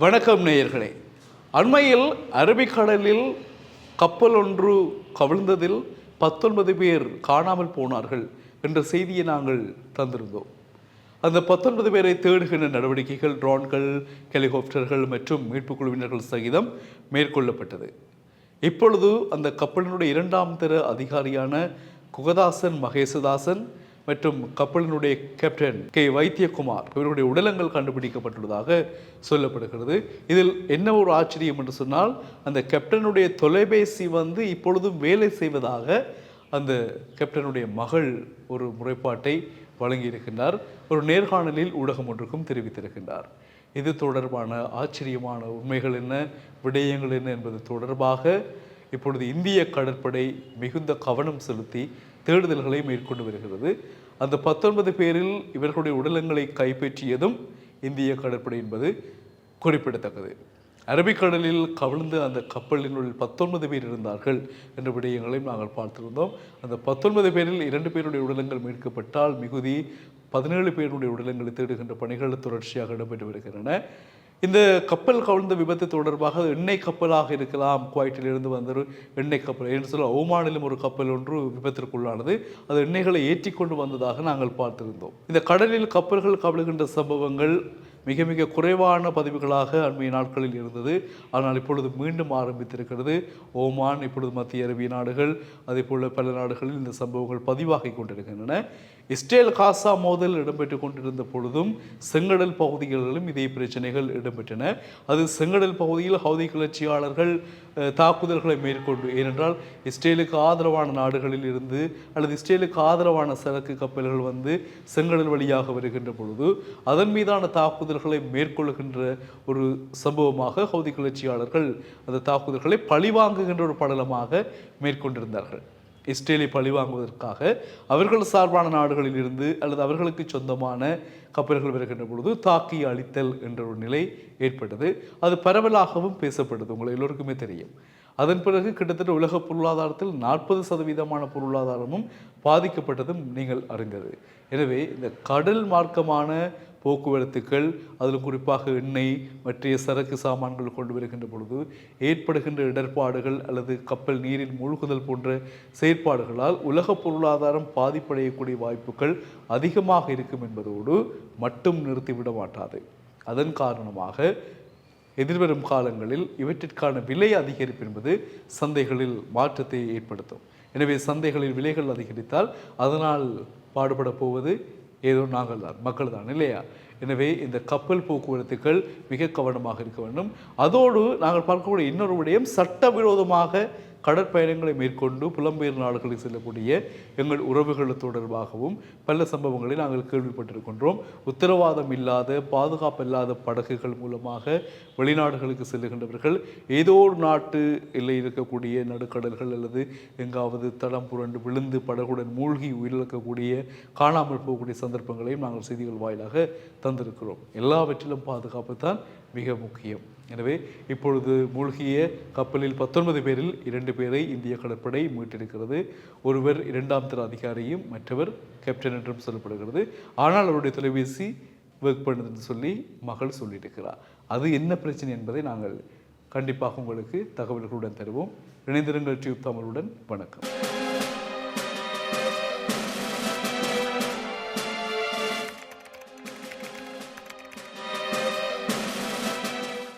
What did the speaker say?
வணக்கம் நேயர்களே. அண்மையில் அரபிக்கடலில் கப்பல் ஒன்று கவிழ்ந்ததில் பத்தொன்பது பேர் காணாமல் போனார்கள் என்ற செய்தியை நாங்கள் தந்திருந்தோம். அந்த பத்தொன்பது பேரை தேடுகின்ற நடவடிக்கைகள் ட்ரோன்கள் ஹெலிகாப்டர்கள் மற்றும் மீட்புக் குழுவினர்கள் சகிதம் மேற்கொள்ளப்பட்டது. இப்பொழுது அந்த கப்பலினுடைய இரண்டாம் தர அதிகாரியான குகதாசன் மகேசதாசன் மற்றும் கப்பலினுடைய கேப்டன் கே. வைத்தியகுமார் இவருடைய உடலங்கள் கண்டுபிடிக்கப்பட்டுள்ளதாக சொல்லப்படுகிறது. இதில் என்ன ஒரு ஆச்சரியம் என்று சொன்னால் அந்த கேப்டனுடைய தொலைபேசி வந்து இப்பொழுதும் வேலை செய்வதாக அந்த கேப்டனுடைய மகள் ஒரு முறைப்பாட்டை வழங்கியிருக்கின்றார். ஒரு நேர்காணலில் ஊடகம் ஒன்றுக்கும் தெரிவித்திருக்கின்றார். இது தொடர்பான ஆச்சரியமான உண்மைகள் என்ன விடயங்கள் என்ன என்பது தொடர்பாக இப்பொழுது இந்திய கடற்படை மிகுந்த கவனம் செலுத்தி தேடுதல்களை மேற்கொண்டு வருகிறது. அந்த பத்தொன்பது பேரில் இவர்களுடைய உடலங்களை கைப்பற்றியதும் இந்திய கடற்படை என்பது குறிப்பிடத்தக்கது. அரபிக்கடலில் கவிழ்ந்து அந்த கப்பலினுள் பத்தொன்பது பேர் இருந்தார்கள் என்ற விடயங்களையும் நாங்கள் பார்த்திருந்தோம். அந்த பத்தொன்பது பேரில் இரண்டு பேருடைய உடலங்கள் மீட்கப்பட்டால் மிகுதி பதினேழு பேருடைய உடலங்களை தேடுகின்ற பணிகள் தொடர்ச்சியாக இடம்பெற்று வருகின்றன. இந்த கப்பல் கவிழ்ந்த விபத்து தொடர்பாக எண்ணெய் கப்பலாக இருக்கலாம். குவைட்டிலிருந்து வந்த ஒரு எண்ணெய் கப்பல். என்று சொல்ல ஓமானிலும் ஒரு கப்பல் ஒன்று விபத்திற்குள்ளானது. அது எண்ணெய்களை ஏற்றி கொண்டு வந்ததாக நாங்கள் பார்த்திருந்தோம். இந்த கடலில் கப்பல்கள் கவிழ்கின்ற சம்பவங்கள் மிக மிக குறைவான பதிவுகளாக அண்மைய நாட்களில் இருந்தது. ஆனால் இப்பொழுது மீண்டும் ஆரம்பித்திருக்கிறது. ஓமான் இப்பொழுது மத்திய அரபிய நாடுகள் அதே போல் பல நாடுகளில் இந்த சம்பவங்கள் பதிவாகி கொண்டிருக்கின்றன. இஸ்ரேல் காசா மோதல் இடம்பெற்று கொண்டிருந்த பொழுதும் செங்கடல் பகுதிகளிலும் இதே பிரச்சனைகள் இடம்பெற்றன. அது செங்கடல் பகுதியில் ஹவுதி கிளர்ச்சியாளர்கள் தாக்குதல்களை மேற்கொண்டு ஏனென்றால் இஸ்ரேலுக்கு ஆதரவான நாடுகளில் இருந்து அல்லது இஸ்ரேலுக்கு ஆதரவான சரக்கு கப்பல்கள் வந்து செங்கடல் வழியாக வருகின்ற பொழுது அதன் மீதான தாக்குதல்களை மேற்கொள்கின்ற ஒரு சம்பவமாக ஹவுதி கிளர்ச்சியாளர்கள் அந்த தாக்குதல்களை பழிவாங்குகின்ற ஒரு படலமாக மேற்கொண்டிருந்தார்கள். இஸ்ரேலை பழிவாங்குவதற்காக அவர்கள் சார்பான நாடுகளில் இருந்து அல்லது அவர்களுக்கு சொந்தமான கப்பல்கள் வருகின்ற பொழுது தாக்கி அழித்தல் என்ற ஒரு நிலை ஏற்பட்டது. அது பரவலாகவும் பேசப்படுது உங்களை எல்லோருக்குமே தெரியும். அதன் பிறகு கிட்டத்தட்ட உலக பொருளாதாரத்தில் நாற்பது சதவீதமான பொருளாதாரமும் பாதிக்கப்பட்டதும் நீங்கள் அறிந்தது. எனவே இந்த கடல் மார்க்கமான போக்குவரத்துக்கள் அதில் குறிப்பாக எண்ணெய் மற்றிய சரக்கு சாமான்கள் கொண்டு வருகின்ற பொழுது ஏற்படுகின்ற இடர்பாடுகள் அல்லது கப்பல் நீரில் மூழ்குதல் போன்ற செயற்பாடுகளால் உலக பொருளாதாரம் பாதிப்படையக்கூடிய வாய்ப்புகள் அதிகமாக இருக்கும் என்பதோடு மட்டும் நிறுத்திவிட மாட்டாது. அதன் காரணமாக எதிர்வரும் காலங்களில் இவற்றிற்கான விலை அதிகரிப்பு என்பது சந்தைகளில் மாற்றத்தை ஏற்படுத்தும். எனவே சந்தைகளில் விலைகள் அதிகரித்தால் அதனால் பாடுபட போவது ஏதோ நாங்கள் தான் மக்கள் தான் இல்லையா? எனவே இந்த கப்பல் போக்குவரத்துகள் மிக கவனமாக இருக்க வேண்டும். அதோடு நாங்கள் பார்க்கக்கூடிய இன்னொரு விடயம் சட்டவிரோதமாக கடற்பயணங்களை மேற்கொண்டு புலம்பெயர் நாடுகளுக்கு செல்லக்கூடிய எங்கள் உறவுகள் தொடர்பாகவும் பல சம்பவங்களை நாங்கள் கேள்விப்பட்டிருக்கின்றோம். உத்தரவாதம் இல்லாத பாதுகாப்பு இல்லாத படகுகள் மூலமாக வெளிநாடுகளுக்கு செல்லுகின்றவர்கள் ஏதோ ஒரு நாட்டு எல்லை இருக்கக்கூடிய நடுக்கடல்கள் அல்லது எங்காவது தடம் புரண்டு விழுந்து படகுடன் மூழ்கி உயிரிழக்கக்கூடிய காணாமல் போகக்கூடிய சந்தர்ப்பங்களையும் நாங்கள் செய்திகள் வாயிலாக தந்திருக்கிறோம். எல்லாவற்றிலும் பாதுகாப்பு தான் மிக முக்கியம். எனவே இப்பொழுது மூழ்கிய கப்பலில் பத்தொன்பது பேரில் இரண்டு பேரை இந்திய கடற்படை மீட்டெடுக்கிறது. ஒருவர் இரண்டாம் தர அதிகாரியும் மற்றவர் கேப்டன் என்றும் சொல்லப்படுகிறது. ஆனால் அவருடைய தொலைபேசி ஒர்க் பண்ணுது என்று சொல்லி மகள் சொல்லியிருக்கிறார். அது என்ன பிரச்சனை என்பதை நாங்கள் கண்டிப்பாக உங்களுக்கு தகவல்களுடன் தருவோம். இணைந்திருங்கள் டியூப் தமிழுடன் வணக்கம்.